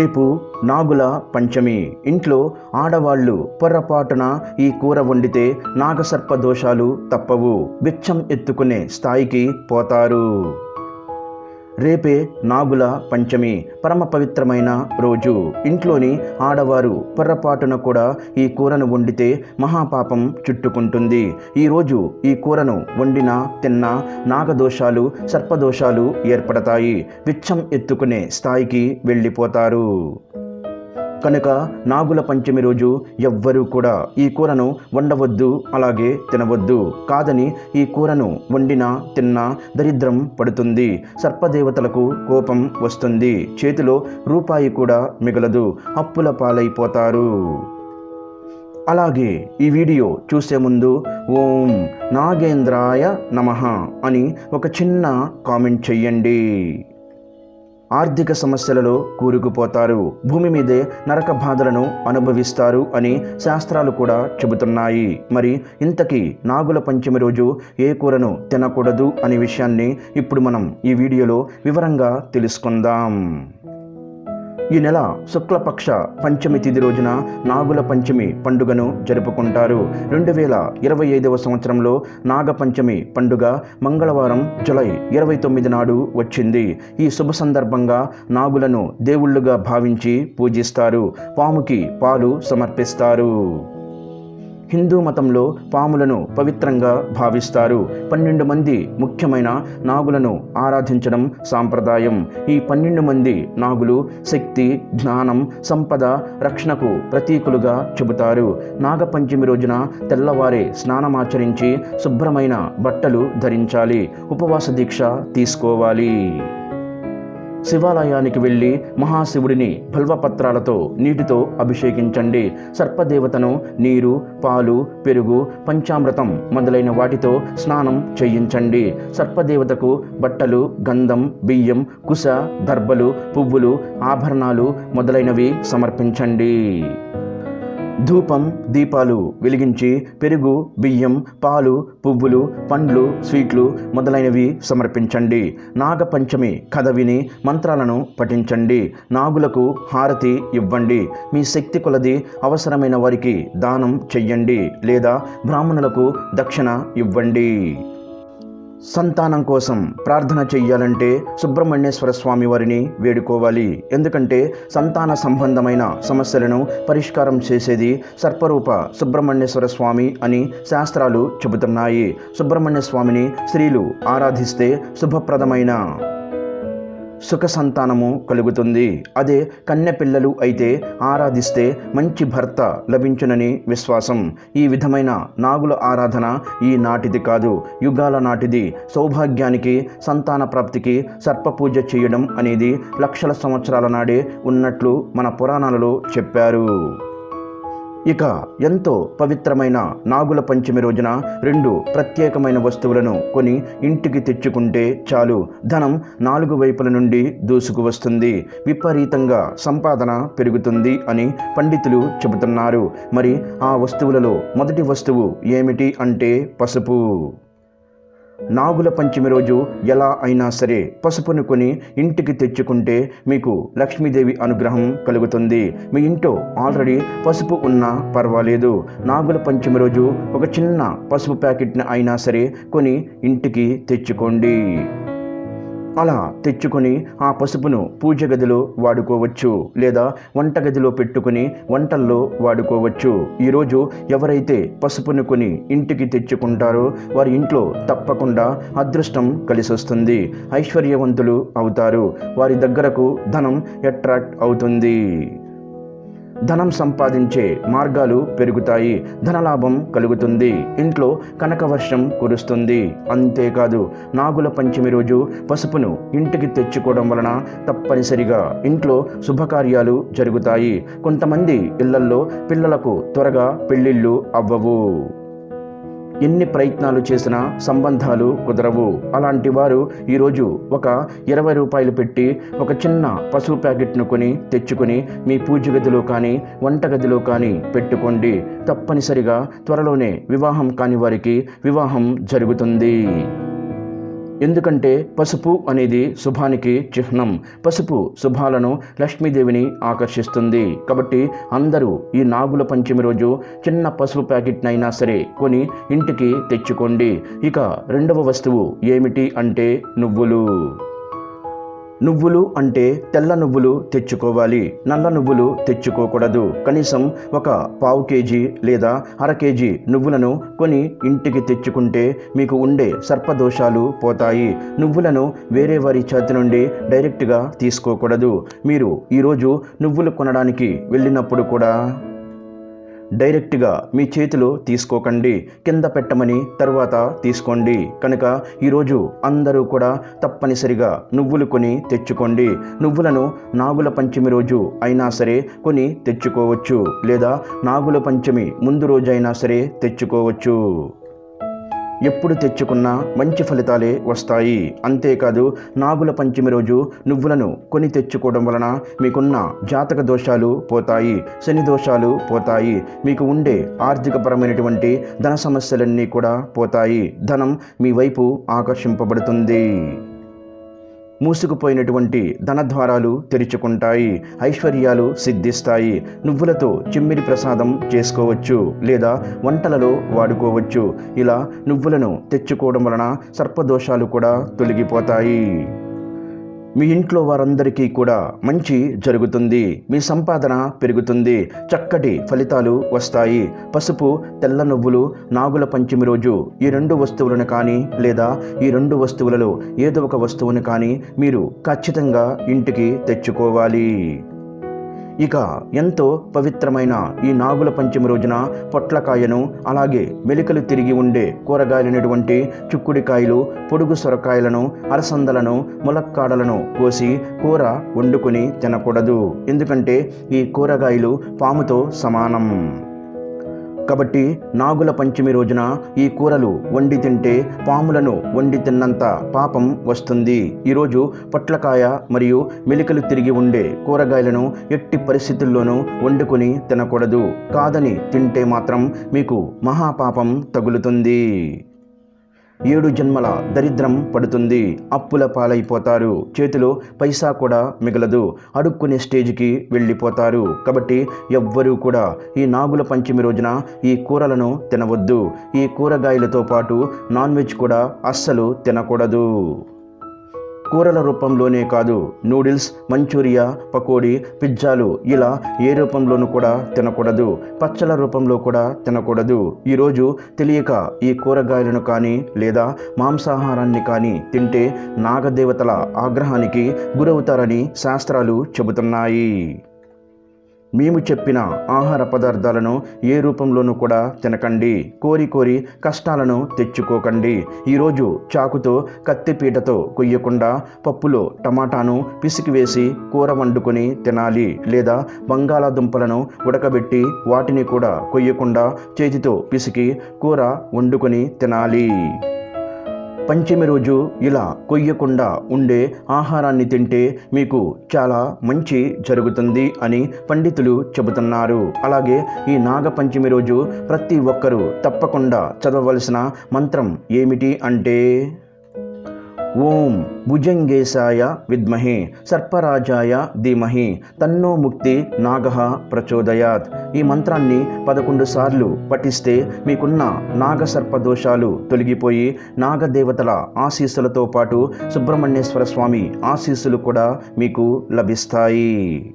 రేపు నాగుల పంచమి. ఇంట్లో ఆడవాళ్ళు పొర్రపాటున ఈ కూర వండితే నాగసర్ప దోషాలు తప్పవు. బిచ్చం ఎత్తుకునే స్థాయికి పోతారు. రేపే నాగుల పంచమి పరమ పవిత్రమైన రోజు. ఇంట్లోని ఆడవారు పొర్రపాటున కూడా ఈ కూరను వండితే మహాపాపం చుట్టుకుంటుంది. ఈరోజు ఈ కూరను వండినా తిన్నా నాగదోషాలు సర్పదోషాలు ఏర్పడతాయి. విచ్చం ఎత్తుకునే స్థాయికి వెళ్ళిపోతారు. కనుక నాగుల పంచమి రోజు ఎవ్వరూ కూడా ఈ కూరను వండవద్దు అలాగే తినవద్దు. కాదని ఈ కూరను వండినా తిన్నా దరిద్రం పడుతుంది. సర్పదేవతలకు కోపం వస్తుంది. చేతిలో రూపాయి కూడా మిగలదు. అప్పుల పాలైపోతారు. అలాగే ఈ వీడియో చూసే ముందు ఓం నాగేంద్రాయ నమః అని ఒక చిన్న కామెంట్ చెయ్యండి. ఆర్థిక సమస్యలలో కూరుకుపోతారు. భూమి మీదే నరక బాధలను అనుభవిస్తారు అని శాస్త్రాలు కూడా చెబుతున్నాయి. మరి ఇంతకీ నాగుల పంచమి రోజు ఏ కూరను తినకూడదు అనే విషయాన్ని ఇప్పుడు మనం ఈ వీడియోలో వివరంగా తెలుసుకుందాం. ఈ నెల శుక్లపక్ష పంచమి తిథి రోజున నాగుల పంచమి పండుగను జరుపుకుంటారు. రెండు వేల ఇరవై ఐదవ సంవత్సరంలో నాగపంచమి పండుగ మంగళవారం జులై ఇరవై తొమ్మిది నాడు వచ్చింది. ఈ శుభ సందర్భంగా నాగులను దేవుళ్ళుగా భావించి పూజిస్తారు. పాముకి పాలు సమర్పిస్తారు. హిందూ మతంలో పాములను పవిత్రంగా భావిస్తారు. పన్నెండు మంది ముఖ్యమైన నాగులను ఆరాధించడం సాంప్రదాయం. ఈ పన్నెండు మంది నాగులు శక్తి జ్ఞానం సంపద రక్షణకు ప్రతీకులుగా చెబుతారు. నాగపంచమి రోజున తెల్లవారే స్నానమాచరించి శుభ్రమైన బట్టలు ధరించాలి. ఉపవాస దీక్ష తీసుకోవాలి. శివాలయానికి వెళ్ళి మహాశివుడిని బల్వపత్రాలతో నీటితో అభిషేకించండి. సర్పదేవతను నీరు పాలు పెరుగు పంచామృతం మొదలైన వాటితో స్నానం చేయించండి. సర్పదేవతకు బట్టలు గంధం బియ్యం కుశ దర్భలు పువ్వులు ఆభరణాలు మొదలైనవి సమర్పించండి. ధూపం దీపాలు వెలిగించి పెరుగు బియ్యం పాలు పువ్వులు పండ్లు స్వీట్లు మొదలైనవి సమర్పించండి. నాగపంచమి కథ విని మంత్రాలను పఠించండి. నాగులకు హారతి ఇవ్వండి. మీ శక్తి కొలది అవసరమైన వారికి దానం చెయ్యండి లేదా బ్రాహ్మణులకు దక్షిణ ఇవ్వండి. సంతానం కోసం ప్రార్థన చెయ్యాలంటే సుబ్రహ్మణ్యేశ్వర స్వామి వారిని వేడుకోవాలి. ఎందుకంటే సంతాన సంబంధమైన సమస్యలను పరిష్కారం చేసేది సర్పరూప సుబ్రహ్మణ్యేశ్వర స్వామి అని శాస్త్రాలు చెబుతున్నాయి. సుబ్రహ్మణ్య స్వామిని స్త్రీలు ఆరాధిస్తే శుభప్రదమైన సుఖ సంతానము కలుగుతుంది. అదే కన్య పిల్లలు అయితే ఆరాధిస్తే మంచి భర్త లభించునని విశ్వాసం. ఈ విధమైన నాగుల ఆరాధన ఈ నాటిది కాదు. యుగాల నాటిది సౌభాగ్యానికి సంతాన ప్రాప్తికి సర్పపూజ చేయడం అనేది లక్షల సంవత్సరాల నాడే ఉన్నట్లు మన పురాణాలలో చెప్పారు. ఇక ఎంతో పవిత్రమైన నాగుల పంచమి రోజున రెండు ప్రత్యేకమైన వస్తువులను కొని ఇంటికి తెచ్చుకుంటే చాలు ధనం నాలుగు వైపుల నుండి దూసుకు వస్తుంది. విపరీతంగా సంపాదన పెరుగుతుంది అని పండితులు చెబుతున్నారు. మరి ఆ వస్తువులలో మొదటి వస్తువు ఏమిటి అంటే పసుపు. నాగుల పంచమి రోజు ఎలా అయినా సరే పసుపును కొని ఇంటికి తెచ్చుకుంటే మీకు లక్ష్మీదేవి అనుగ్రహం కలుగుతుంది. మీ ఇంట్లో ఆల్రెడీ పసుపు ఉన్నా పర్వాలేదు. నాగుల పంచమి రోజు ఒక చిన్న పసుపు ప్యాకెట్ని అయినా సరే కొని ఇంటికి తెచ్చుకోండి. అలా తెచ్చుకొని ఆ పసుపును పూజ గదిలో వాడుకోవచ్చు లేదా వంటగదిలో పెట్టుకుని వంటల్లో వాడుకోవచ్చు. ఈరోజు ఎవరైతే పసుపును కొని ఇంటికి తెచ్చుకుంటారో వారి ఇంట్లో తప్పకుండా అదృష్టం కలిసొస్తుంది. ఐశ్వర్యవంతులు అవుతారు. వారి దగ్గరకు ధనం అట్రాక్ట్ అవుతుంది. ధనం సంపాదించే మార్గాలు పెరుగుతాయి. ధనలాభం కలుగుతుంది. ఇంట్లో కనకవర్షం కురుస్తుంది. అంతేకాదు నాగుల పంచమి రోజు పసుపును ఇంటికి తెచ్చుకోవడం వలన తప్పనిసరిగా ఇంట్లో శుభకార్యాలు జరుగుతాయి. కొంతమంది ఇళ్ళల్లో పిల్లలకు త్వరగా పెళ్ళిళ్ళు అవ్వవు. ఎన్ని ప్రయత్నాలు చేసినా సంబంధాలు కుదరవు. అలాంటి వారు ఈరోజు ఒక ఇరవై రూపాయలు పెట్టి ఒక చిన్న పసుపు ప్యాకెట్ను కొని తెచ్చుకొని మీ పూజ గదిలో కానీ వంటగదిలో కానీ పెట్టుకోండి. తప్పనిసరిగా త్వరలోనే వివాహం కాని వారికి వివాహం జరుగుతుంది. ఎందుకంటే పసుపు అనేది శుభానికి చిహ్నం. పసుపు శుభాలను లక్ష్మీదేవిని ఆకర్షిస్తుంది. కాబట్టి అందరూ ఈ నాగుల పంచమి రోజు చిన్న పసుపు ప్యాకెట్నైనా సరే కొని ఇంటికి తెచ్చుకోండి. ఇక రెండవ వస్తువు ఏమిటి అంటే నువ్వులు. నువ్వులు అంటే తెల్ల నువ్వులు తెచ్చుకోవాలి. నల్ల నువ్వులు తెచ్చుకోకూడదు. కనీసం ఒక పావు కేజీ లేదా అర కేజీ నువ్వులను కొని ఇంటికి తెచ్చుకుంటే మీకు ఉండే సర్పదోషాలు పోతాయి. నువ్వులను వేరే వారి చేతి నుండి డైరెక్ట్గా తీసుకోకూడదు. మీరు ఈరోజు నువ్వులు కొనడానికి వెళ్ళినప్పుడు కూడా డైరెక్ట్గా మీ చేతిలో తీసుకోకండి. కింద పెట్టమని తర్వాత తీసుకోండి. కనుక ఈరోజు అందరూ కూడా తప్పనిసరిగా నువ్వులు కొని తెచ్చుకోండి. నువ్వులను నాగుల పంచమి రోజు అయినా సరే కొని తెచ్చుకోవచ్చు లేదా నాగుల పంచమి ముందు రోజు అయినా సరే తెచ్చుకోవచ్చు. ఎప్పుడు తెచ్చుకున్నా మంచి ఫలితాలే వస్తాయి. అంతేకాదు నాగుల పంచమి రోజు నువ్వులను కొని తెచ్చుకోవడం వలన మీకున్న జాతక దోషాలు పోతాయి శని దోషాలు పోతాయి మీకు ఉండే ఆర్థికపరమైనటువంటి ధన సమస్యలన్నీ కూడా పోతాయి. ధనం మీ వైపు ఆకర్షింపబడుతుంది. మూసుకుపోయినటువంటి ధనద్వారాలు తెరుచుకుంటాయి ఐశ్వర్యాలు సిద్ధిస్తాయి. నువ్వులతో చిమ్మిరి ప్రసాదం చేసుకోవచ్చు లేదా వంటలలో వాడుకోవచ్చు. ఇలా నువ్వులను తెచ్చుకోవడం వలన సర్పదోషాలు కూడా తొలగిపోతాయి. మీ ఇంట్లో వారందరికీ కూడా మంచి జరుగుతుంది. మీ సంపాదన పెరుగుతుంది. చక్కటి ఫలితాలు వస్తాయి. పసుపు తెల్ల నువ్వులు నాగుల పంచమి రోజు ఈ రెండు వస్తువులను కానీ లేదా ఈ రెండు వస్తువులలో ఏదో ఒక వస్తువును కానీ మీరు ఖచ్చితంగా ఇంటికి తెచ్చుకోవాలి. ఇక ఎంతో పవిత్రమైన ఈ నాగుల పంచమి రోజున పొట్లకాయను అలాగే వెలికలు తిరిగి ఉండే కూరగాయలైనటువంటి చిక్కుడికాయలు పొడుగు సొరకాయలను అలసందలను ములక్కాడలను కోసి కూర వండుకొని తినకూడదు. ఎందుకంటే ఈ కూరగాయలు పాముతో సమానం. కాబట్టి నాగుల పంచమి రోజున ఈ కూరలు వండి తింటే పాములను వండి తిన్నంత పాపం వస్తుంది. ఈరోజు పొట్లకాయ మరియు మెలికలు తిరిగి ఉండే కూరగాయలను ఎట్టి పరిస్థితుల్లోనూ వండుకొని తినకూడదు. కాదని తింటే మాత్రం మీకు మహాపాపం తగులుతుంది. ఏడు జన్మల దరిద్రం పడుతుంది. అప్పుల పాలైపోతారు. చేతిలో పైసా కూడా మిగలదు. అడుక్కునే స్టేజ్కి వెళ్ళిపోతారు. కాబట్టి ఎవ్వరూ కూడా ఈ నాగుల పంచమి రోజున ఈ కూరలను తినవద్దు. ఈ కూరగాయలతో పాటు నాన్ వెజ్ కూడా అస్సలు తినకూడదు. కూరల రూపంలోనే కాదు. నూడిల్స్ మంచూరియా పకోడీ పిజ్జాలు ఇలా ఏ రూపంలోనూ కూడా తినకూడదు. పచ్చల రూపంలో కూడా తినకూడదు. ఈరోజు తెలియక ఈ కూరగాయలను కానీ లేదా మాంసాహారాన్ని కానీ తింటే నాగదేవతల ఆగ్రహానికి గురవుతారని శాస్త్రాలు చెబుతున్నాయి. మేము చెప్పిన ఆహార పదార్థాలను ఏ రూపంలోనూ కూడా తినకండి. కోరి కోరి కష్టాలను తెచ్చుకోకండి. ఈరోజు చాకుతో కత్తిపీటతో కొయ్యకుండా పప్పులో టమాటాను పిసికి వేసి కూర వండుకొని తినాలి. లేదా బంగాళాదుంపలను ఉడకబెట్టి వాటిని కూడా కొయ్యకుండా చేతితో పిసికి కూర వండుకొని తినాలి. పంచమి రోజు ఇలా కొయ్యకుండా ఉండే ఆహారాన్ని తింటే మీకు చాలా మంచి జరుగుతుంది అని పండితులు చెబుతున్నారు. అలాగే ఈ నాగపంచమి రోజు ప్రతి ఒక్కరూ తప్పకుండా చదవవలసిన మంత్రం ఏమిటి అంటే ఓం భుజంగేశాయ విద్మహే సర్పరాజాయ ధీమహి తన్నో ముక్తి నాగ ప్రచోదయాత్. ఈ మంత్రాన్ని పదకొండు సార్లు పఠిస్తే మీకున్న నాగసర్ప దోషాలు తొలగిపోయి నాగదేవతల ఆశీస్సులతో పాటు సుబ్రహ్మణ్యేశ్వర స్వామి ఆశీస్సులు కూడా మీకు లభిస్తాయి.